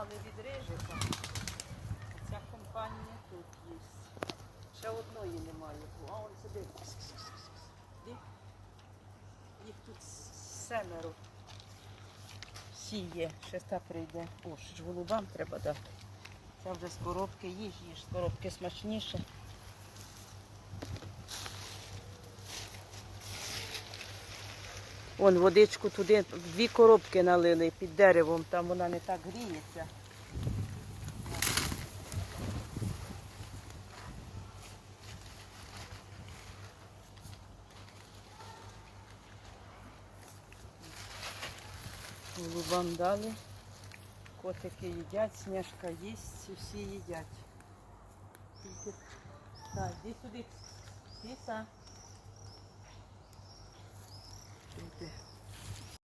Але від. Ця компанія тут є. Ще одної немає. А он сюди. Їх тут семеро. Сіє, та прийде. О, ж голубам треба дати. Це вже з коробки їж, їж, з коробки смачніше. Вон водичку туди, дві коробки налили під деревом, там вона не так гріється. Голубам дали. Котики їдять, сніжка їсть, всі їдять. Так, іди сюди. Кіса.